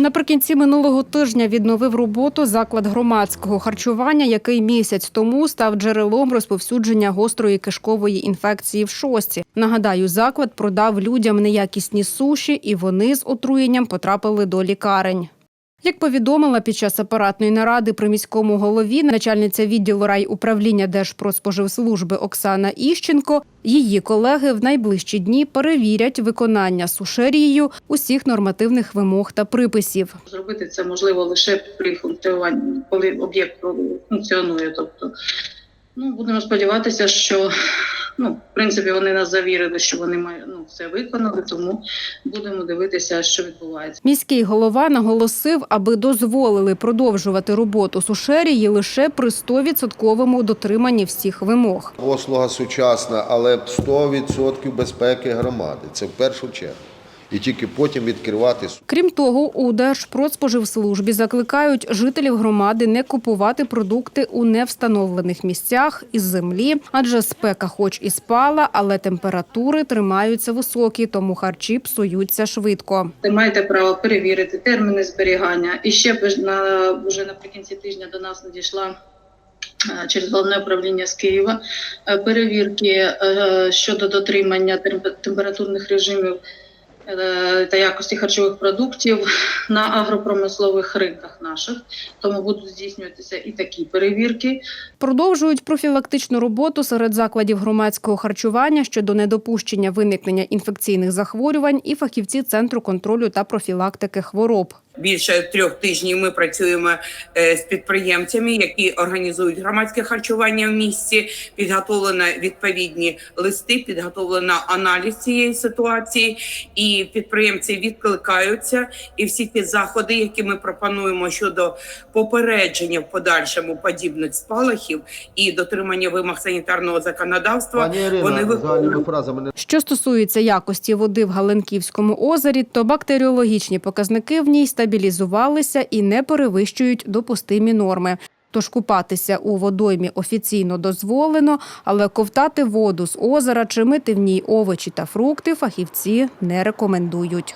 Наприкінці минулого тижня відновив роботу заклад громадського харчування, який місяць тому став джерелом розповсюдження гострої кишкової інфекції в шості. Нагадаю, заклад продав людям неякісні суші, і вони з отруєнням потрапили до лікарень. Як повідомила під час апаратної наради при міському голові начальниця відділу райуправління Держпродспоживслужби Оксана Іщенко, її колеги в найближчі дні перевірять виконання сушерією усіх нормативних вимог та приписів. Зробити це можливо лише при функціонуванні, коли об'єкт функціонує. Тобто, ну будемо сподіватися, що ну, в принципі вони нас завірили, що вони мають ну, все виконали, тому будемо дивитися, що відбувається. Міський голова наголосив, аби дозволили продовжувати роботу сушерії лише при 100% дотриманні всіх вимог. Послуга сучасна, але 100% безпеки громади. Це в першу чергу. І тільки потім відкривати Крім того, у Держпродспоживслужбі закликають жителів громади не купувати продукти у невстановлених місцях із землі, адже спека, хоч і спала, але температури тримаються високі, тому харчі псуються швидко. Ви маєте право перевірити терміни зберігання. І ще б на вже наприкінці тижня до нас надійшла. е, Через головне управління з Києва е, перевірки е, щодо дотримання темп- температурних режимів та якості харчових продуктів на агропромислових ринках наших. Тому будуть здійснюватися і такі перевірки. Продовжують профілактичну роботу серед закладів громадського харчування щодо недопущення виникнення інфекційних захворювань і фахівці Центру контролю та профілактики хвороб. Більше трьох тижнів ми працюємо е, з підприємцями, які організують громадське харчування в місті. Підготовлено відповідні листи, підготовлено аналіз цієї ситуації, і підприємці відкликаються. І всі ті заходи, які ми пропонуємо щодо попередження в подальшому подібних спалахів і дотримання вимог санітарного законодавства, вони виконують. фразами не Що стосується якості води в Галенківському озері, то бактеріологічні показники в ній стабілізувалися і не перевищують допустимі норми. Тож купатися у водоймі офіційно дозволено, але ковтати воду з озера чи мити в ній овочі та фрукти фахівці не рекомендують.